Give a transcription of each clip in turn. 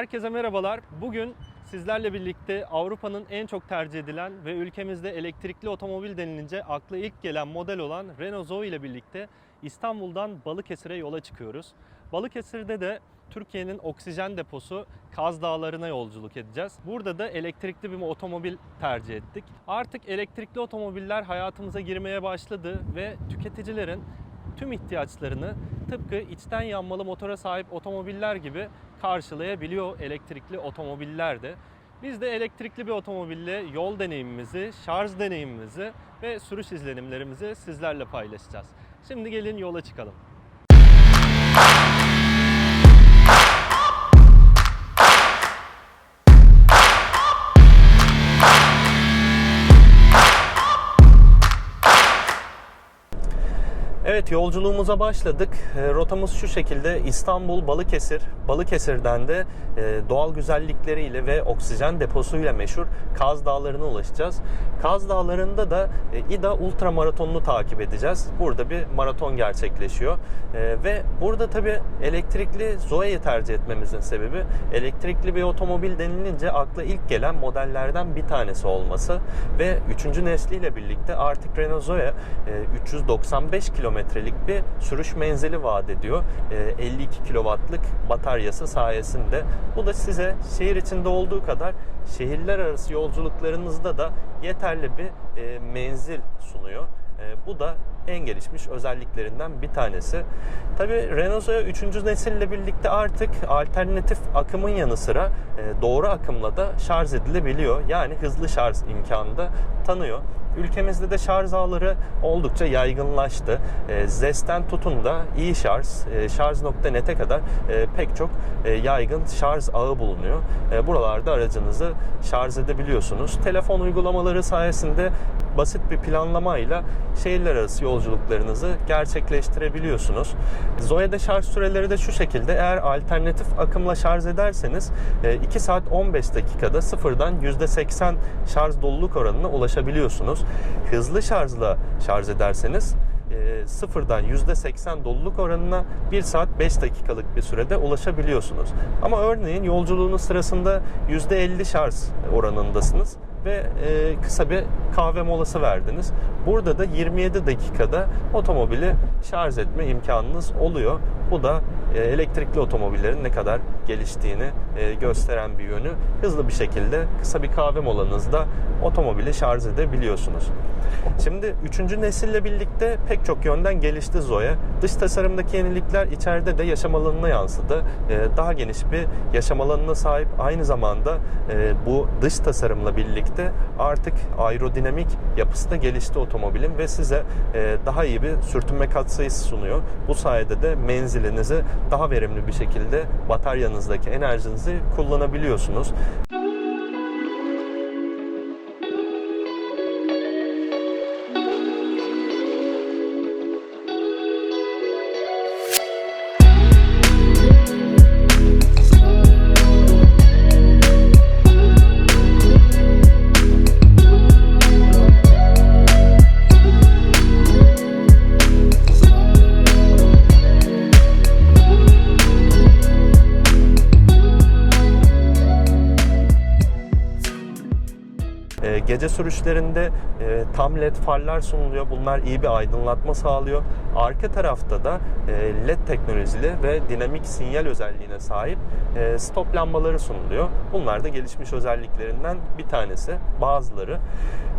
Herkese merhabalar. Bugün sizlerle birlikte Avrupa'nın en çok tercih edilen ve ülkemizde elektrikli otomobil denilince akla ilk gelen model olan Renault Zoe ile birlikte İstanbul'dan Balıkesir'e yola çıkıyoruz. Balıkesir'de de Türkiye'nin oksijen deposu Kaz Dağları'na yolculuk edeceğiz. Burada da elektrikli bir otomobil tercih ettik. Artık elektrikli otomobiller hayatımıza girmeye başladı ve tüketicilerin tüm ihtiyaçlarını tıpkı içten yanmalı motora sahip otomobiller gibi karşılayabiliyor elektrikli otomobiller de. Biz de elektrikli bir otomobille yol deneyimimizi, şarj deneyimimizi ve sürüş izlenimlerimizi sizlerle paylaşacağız. Şimdi gelin yola çıkalım. Evet yolculuğumuza başladık. E, Rotamız şu şekilde İstanbul, Balıkesir, Balıkesir'den de e, doğal güzellikleriyle ve oksijen deposuyla meşhur Kaz Dağları'na ulaşacağız. Kaz Dağları'nda da e, İDA Ultra Maratonu'nu takip edeceğiz. Burada bir maraton gerçekleşiyor. E, Ve burada tabii elektrikli Zoe'yi tercih etmemizin sebebi elektrikli bir otomobil denilince akla ilk gelen modellerden bir tanesi olması ve 3. nesliyle birlikte artık Renault Zoe e, 395 kilometrelik bir sürüş menzili vaat ediyor. E, 52 kW'lık bataryası sayesinde. Bu da size şehir içinde olduğu kadar şehirler arası yolculuklarınızda da yeterli bir e, menzil sunuyor. E, bu da en gelişmiş özelliklerinden bir tanesi. Tabi Renault Zoe 3. nesille birlikte artık alternatif akımın yanı sıra e, doğru akımla da şarj edilebiliyor. Yani hızlı şarj imkanı da tanıyor. Ülkemizde de şarj ağları oldukça yaygınlaştı. E, ZES'ten tutun da iyi şarj, e, şarj.net'e kadar e, pek çok e, yaygın şarj ağı bulunuyor. E, buralarda aracınızı şarj edebiliyorsunuz. Telefon uygulamaları sayesinde basit bir planlamayla şehirler arası yolculuklarınızı gerçekleştirebiliyorsunuz. Zoe'de şarj süreleri de şu şekilde. Eğer alternatif akımla şarj ederseniz 2 saat 15 dakikada sıfırdan %80 şarj doluluk oranına ulaşabiliyorsunuz. Hızlı şarjla şarj ederseniz e, sıfırdan %80 doluluk oranına 1 saat 5 dakikalık bir sürede ulaşabiliyorsunuz. Ama örneğin yolculuğunuz sırasında %50 şarj oranındasınız ve e, kısa bir kahve molası verdiniz. Burada da 27 dakikada otomobili şarj etme imkanınız oluyor. Bu da elektrikli otomobillerin ne kadar geliştiğini e, gösteren bir yönü. Hızlı bir şekilde kısa bir kahve molanızda otomobili şarj edebiliyorsunuz. Şimdi 3. nesille birlikte pek çok yönden gelişti Zoe. Dış tasarımdaki yenilikler içeride de yaşam alanına yansıdı. E, daha geniş bir yaşam alanına sahip aynı zamanda e, bu dış tasarımla birlikte artık aerodinamik yapısı da gelişti otomobilin ve size e, daha iyi bir sürtünme katsayısı sunuyor. Bu sayede de menzilinizi daha verimli bir şekilde bataryanızdaki enerjinizi kullanabiliyorsunuz. Gece sürüşlerinde e, tam led farlar sunuluyor. Bunlar iyi bir aydınlatma sağlıyor. Arka tarafta da e, led teknolojili ve dinamik sinyal özelliğine sahip e, stop lambaları sunuluyor. Bunlar da gelişmiş özelliklerinden bir tanesi. Bazıları.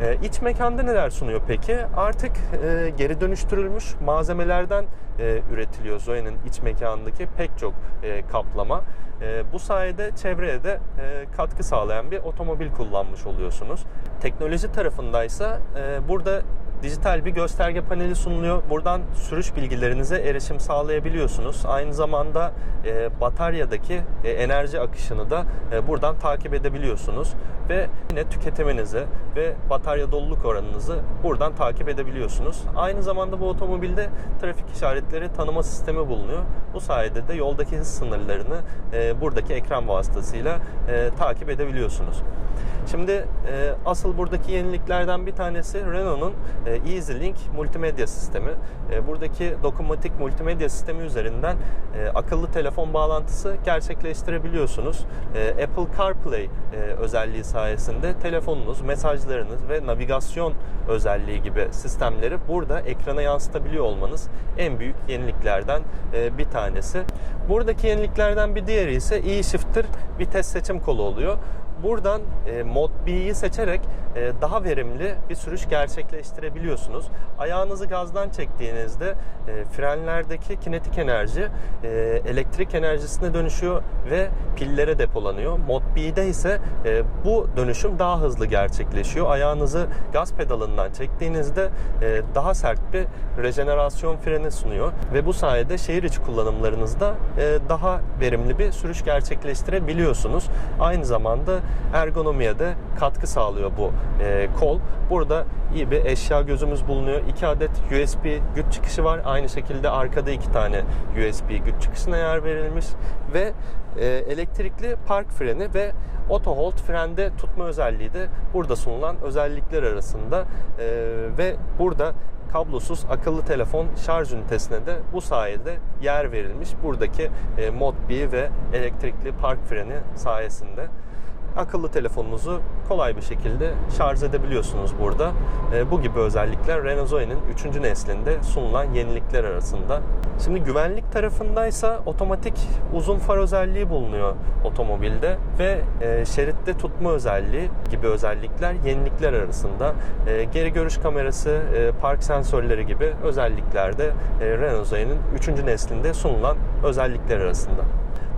E, iç mekanda neler sunuyor peki? Artık e, geri dönüştürülmüş malzemelerden e, üretiliyor Zoe'nin iç mekanındaki pek çok e, kaplama. E, bu sayede çevreye de e, katkı sağlayan bir otomobil kullanmış oluyorsunuz. Teknoloji tarafındaysa e, burada dijital bir gösterge paneli sunuluyor. Buradan sürüş bilgilerinize erişim sağlayabiliyorsunuz. Aynı zamanda e, bataryadaki e, enerji akışını da e, buradan takip edebiliyorsunuz ve yine tüketiminizi ve batarya doluluk oranınızı buradan takip edebiliyorsunuz. Aynı zamanda bu otomobilde trafik işaretleri tanıma sistemi bulunuyor. Bu sayede de yoldaki hız sınırlarını e, buradaki ekran vasıtasıyla e, takip edebiliyorsunuz. Şimdi e, asıl buradaki yeniliklerden bir tanesi Renault'un e, EasyLink multimedya sistemi. E, buradaki dokunmatik multimedya sistemi üzerinden e, akıllı telefon bağlantısı gerçekleştirebiliyorsunuz. E, Apple CarPlay e, özelliği sayesinde telefonunuz, mesajlarınız ve navigasyon özelliği gibi sistemleri burada ekrana yansıtabiliyor olmanız en büyük yeniliklerden e, bir tanesi. Buradaki yeniliklerden bir diğeri ise e-Shifter vites seçim kolu oluyor. Buradan Mod B'yi seçerek daha verimli bir sürüş gerçekleştirebiliyorsunuz. Ayağınızı gazdan çektiğinizde e, frenlerdeki kinetik enerji e, elektrik enerjisine dönüşüyor ve pillere depolanıyor. Mod B'de ise e, bu dönüşüm daha hızlı gerçekleşiyor. Ayağınızı gaz pedalından çektiğinizde e, daha sert bir rejenerasyon freni sunuyor ve bu sayede şehir içi kullanımlarınızda e, daha verimli bir sürüş gerçekleştirebiliyorsunuz. Aynı zamanda ergonomiye de katkı sağlıyor bu e, kol. Burada iyi bir eşya gözümüz bulunuyor. 2 adet USB güç çıkışı var. Aynı şekilde arkada iki tane USB güç çıkışına yer verilmiş ve e, elektrikli park freni ve auto hold frende tutma özelliği de burada sunulan özellikler arasında E, ve burada kablosuz akıllı telefon şarj ünitesine de bu sayede yer verilmiş. Buradaki e, Mod B ve elektrikli park freni sayesinde akıllı telefonunuzu kolay bir şekilde şarj edebiliyorsunuz burada. E, bu gibi özellikler Renault Zoe'nin 3. neslinde sunulan yenilikler arasında. Şimdi güvenlik tarafındaysa otomatik uzun far özelliği bulunuyor otomobilde ve e, şeritte tutma özelliği gibi özellikler yenilikler arasında. E, geri görüş kamerası, e, park sensörleri gibi özellikler de e, Renault Zoe'nin 3. neslinde sunulan özellikler arasında.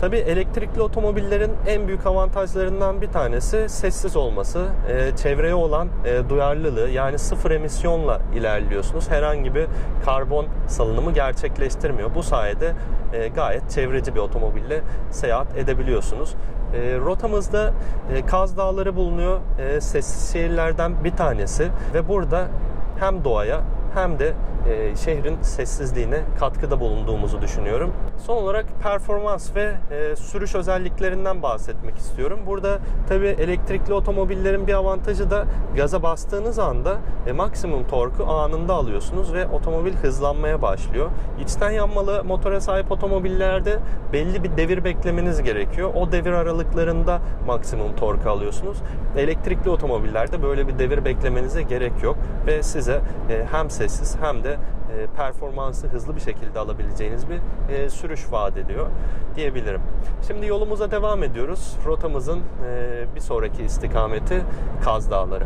Tabii elektrikli otomobillerin en büyük avantajlarından bir tanesi sessiz olması. E, çevreye olan e, duyarlılığı yani sıfır emisyonla ilerliyorsunuz. Herhangi bir karbon salınımı gerçekleştirmiyor. Bu sayede e, gayet çevreci bir otomobille seyahat edebiliyorsunuz. E, rotamızda e, Kaz Dağları bulunuyor. E, sessiz şehirlerden bir tanesi ve burada hem doğaya hem de e, şehrin sessizliğine katkıda bulunduğumuzu düşünüyorum. Son olarak performans ve e, sürüş özelliklerinden bahsetmek istiyorum. Burada tabi elektrikli otomobillerin bir avantajı da gaza bastığınız anda e, maksimum torku anında alıyorsunuz ve otomobil hızlanmaya başlıyor. İçten yanmalı motora sahip otomobillerde belli bir devir beklemeniz gerekiyor. O devir aralıklarında maksimum torku alıyorsunuz. Elektrikli otomobillerde böyle bir devir beklemenize gerek yok ve size e, hem sessiz hem de e, performansı hızlı bir şekilde alabileceğiniz bir e, sürüş vaat ediyor diyebilirim. Şimdi yolumuza devam ediyoruz. Rotamızın e, bir sonraki istikameti Kaz Dağları.